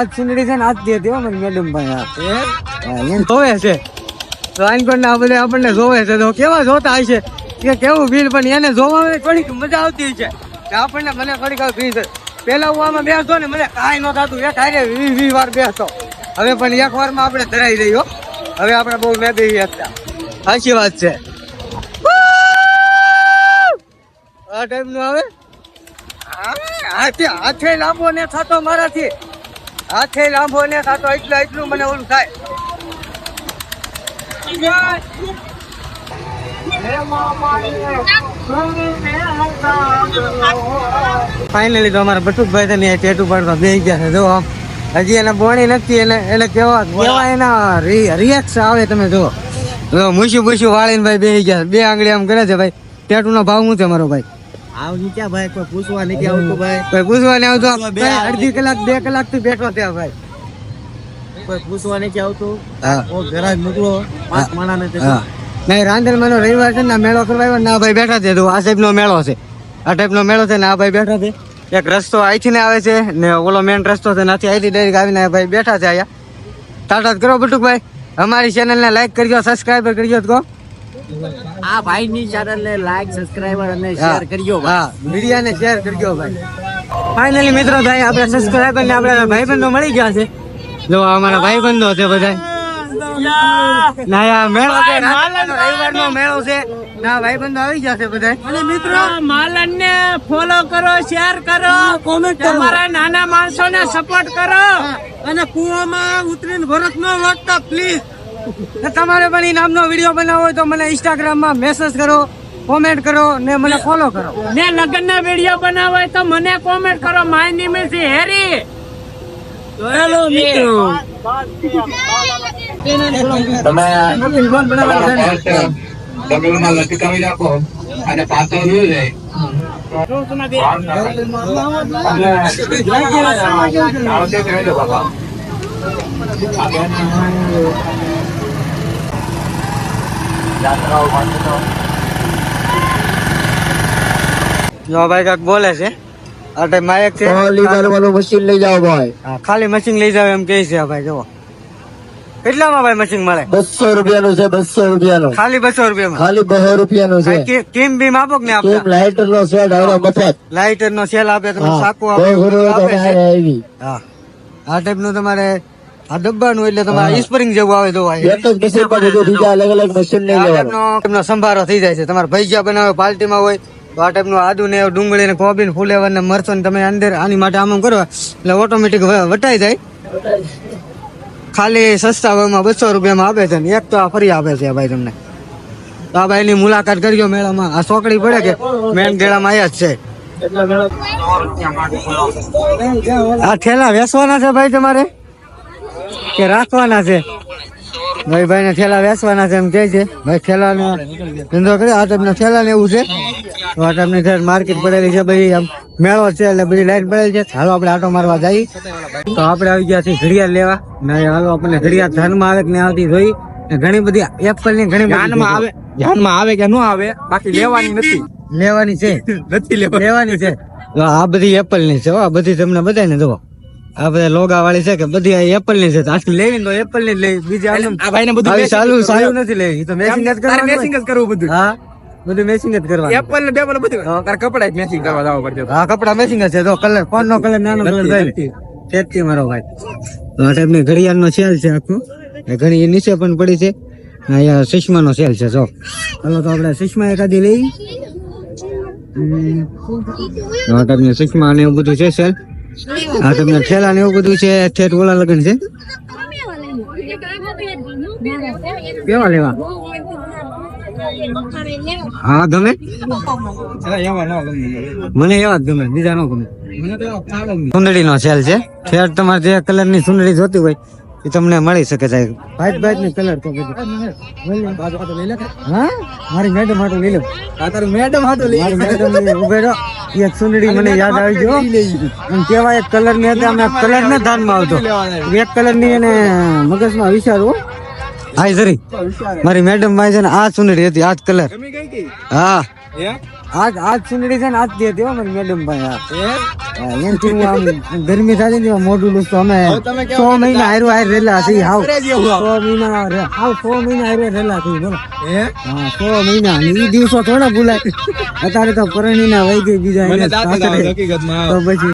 આજ સુંદરી છે ને આજ દે દેવા મને મેડમ ભાઈ એમ? જોવે છે. આઈનકોટ ના બધે આપણને જોવે છે. તો કેવા જોતા હશે? કે કેવું ફીલ પણ એને જોવામાં થોડીક મજા આવતી છે આપણને મને થોડીક છે. પેલા હું આમાં બેસતો ને મને કાંઈ ન થતું. એક હારે વી વીસ વાર બેસતો. હવે પણ એક વારમાં આપણે ધરાઈ રહ્યો હવે આપણે બહુ મેદી હતા સાચી વાત છે. આ ટાઈમનું આવે. હાથે હાથે લાંબો ને થતો મારાથી. હાથે લાંબો ને થતો એટલું એટલું મને ઓલું થાય. ફાઇનલી તો અમારા બટુકભાઈ તો ત્યાં ટેટુ પાડવા બે ગયા છે. જો હજી એને બોણી નથી, એને એને કેવા કેવા એના રિએક્સ આવે તમે જો મૂછું મૂછું વાળીને ભાઈ બે ગયા બે આંગળી આમ કરે છે ભાઈ. ટેટુ નો ભાવ શું છે મારો ભાઈ? આવજી ક્યાં ભાઈ? કોઈ પૂછવા નથી આવતું ભાઈ. કોઈ પૂછવા નહીં આવતો. અડધી કલાક બે કલાકથી બેઠો ત્યાં ભાઈ. કોઈ પૂછવા નથી આવતું. હા. ઘરા મોકલો. પાંચ માણાને તે નહીં રાંધણમાં માનો રવિવાર છે ને મેળો કરવા આવ્યો ને ભાઈ બેઠા છે. તો આ સાહેબ નો મેળો છે. આ ટાઈપ નો મેળો છે ને આ ભાઈ બેઠા છે. એક રસ્તો અહીંથી ને આવે છે ને ઓલો મેન રસ્તો છે નથી અહીંથી ડાયરેક્ટ આવીને ભાઈ બેઠા છે અહીંયા. તાતા કરો બટુકભાઈ. અમારી ચેનલ ને લાઈક કરજો સબસ્ક્રાઈબ કરજો તો આ ભાઈ ની ચેનલ ને લાઈક સબસ્ક્રાઇબર અને શેર કરજો હા મીડિયા ને શેર કરજો ભાઈ. ફાઇનલી મિત્રો ભાઈ આપણે સબસ્ક્રાઈબર ને આપણે ભાઈબંધો મળી ગયા છે. જો અમારા ભાઈબંધો છે બધા. ના યાર મેળો છે. રવિવાર નો મેળો છે. ના ભાઈબંધો આવી જશે બધા. અને મિત્રો માલન ને ફોલો કરો. શેર કરો. કોમેન્ટ તમારા નાના માણસો ને સપોર્ટ કરો અને કુવામાં ઉતરીને ભરત નો વાગતા પ્લીઝ તમારે પણ એ નામનો વીડિયો બનાવવો હોય તો મને ઇન્સ્ટાગ્રામમાં મેસેજ કરો કોમેન્ટ કરો ને મને ફોલો કરો. ને લગ્ન ના વીડિયો બનાવો હોય તો મને કોમેન્ટ કરો. My name is Harry hello મિત્રો. ડબલમાં લટકાવી રાખો અને પાછો જોઈ જાય આવતે કહી દો બાબા જો ભાઈ કાક બોલે છે. આ માયક છે. મશીન લઈ જાઓ ભાઈ. ખાલી મશીન લઈ જાવ એમ કહે છે ભાઈ જુઓ. કેટલામાં ભાઈ મશીન મળે? બસો રૂપિયાનું છે બસો રૂપિયાનું. ખાલી બસો ખાલી બસો રૂપિયાનું છે. કેમ બીમ આપો કે ને આપણે લાઇટર નો સેલ આવડો મફત. લાઇટર નો સેલ આપે તમે સાકુ આપે હા. આ ટાઈપનું તમારે આ ડબ્બાનું એટલે તમારે સ્પ્રિંગ જેવું આવે તો બીજા અલગ અલગ મશીન નહીં લેવાનું. એમનો સંભારો થઈ જાય છે. તમારે ભજીયા બનાવે પાર્ટીમાં હોય તો આ ટાઈપનું આદુ ને ડુંગળી ને કોબી ને ફૂલેવર ને મરચો ને તમે અંદર આની માટે આમ કરો એટલે ઓટોમેટિક વટાઈ જાય. ખાલી સસ્તા ભાવમાં બસો રૂપિયામાં આપે છે ને એક તો આ ફરી આપે છે ભાઈ તમને. તો આ ભાઈની મુલાકાત કરજો મેળામાં. આ સોકડી પડે કે મેન ગેળામાં આયા જ છે. આ ઠેલા વેસવાના છે ભાઈ તમારે? કે રાખવાના છે. ભાઈ ભાઈ ને થેલા વેચવાના છે એમ કે છે. ભાઈ થેલા નો ધંધો કરે આ ટાઈપના થેલા ને એવું છે? તો આ તમને થેલ માર્કેટ પડેલી છે ભાઈ આમ મેળો છે એટલે બધી લાઈન પડેલી છે. હાલો આપણે આટો મારવા જઈએ. તો આપણે આવી ગયા છીએ ઘડિયાળ લેવા. ને હાલો આપણને ઘડિયાળ ધ્યાનમાં આવે કે નહીં આવતી જોઈ. ને ઘણી બધી એપલની ઘણી ધ્યાનમાં આવે ધ્યાનમાં આવે કે ન આવે બાકી લેવાની નથી. લેવાની છે. નથી લેવાની. છે. આ બધી એપલની છે હો, આ બધી તમને બધાય ને જુઓ આ લોગા વાળી છે કે બધી આ એપલની છે. તો લેવી તો એપલની જ લેવી બીજી આ ભાઈને બધું આવી matching ચાલુ સારું નથી લેવી તો મેસિંગ જ કરવાનું મેચિંગ જ કરવું બધું. હા? બધું મેચિંગ જ કરવાનું એપલ ને બેપલ બધું. તારે કપડા જ મેચિંગ કરવા જાવ પડશે હા કપડા મેચિંગ જ છે. તો કલર ફોન નો કલર નાનો કલર થાય સેટથી મારો ભાઈ. તો આ ટાઈપની ઘડિયાળ નો સેલ છે આખું. એ ઘણી નીચે પણ પડી છે. અહીંયા સુષ્મા નો સેલ છે જો. ચાલો તો આપણે સુષ્મા એકાદી લઈ. આ ટાઈપની ચશ્મા ને એવું બધું છે સેલ. આ તમને ઠેલા ને એવું બધું છે ઠેઠ ઓલા લગન છે? કેવા લેવા? હા ગમે? મને એવા જ ગમે બીજા નો ગમે. સુંદડી નો સેલ છે. ઠેઠ તમારે જે કલરની સુંદડી જોતી હોય એ તમને મળી શકે છે ભાઈ ભાઈ ની કલર તો બધું. હા? મારી મેડમ માટે લઈ લો. તારું મેડમ માટે મારી મેડમ ઉભે રહો એક સુંદડી મને યાદ આવી ગયો. અને કેવા એક કલરની હતા અમે કલર ને ધ્યાનમાં આવતો. એક કલરની એને મગજમાં વિચારવું હા. જરી. મારી મેડમ ભાઈ છે ને આ સુંદડી હતી આ જ કલર હા. આજ આજ સુંદરી છે ને આજ દે દેવા મારી મેડમ ભાઈ એમ થી હું આમ ગરમી થાય ને મોઢું મોઢું લૂછતો. અમે છ મહિના હારું હાર રેલા છે હાવ છ મહિના હાવ છ મહિના હારું રેલા છે બોલો. હા? છ મહિના. એ દિવસો થોડા ભૂલાય. અત્યારે તો પરણી ના વહી ગઈ બીજા તો પછી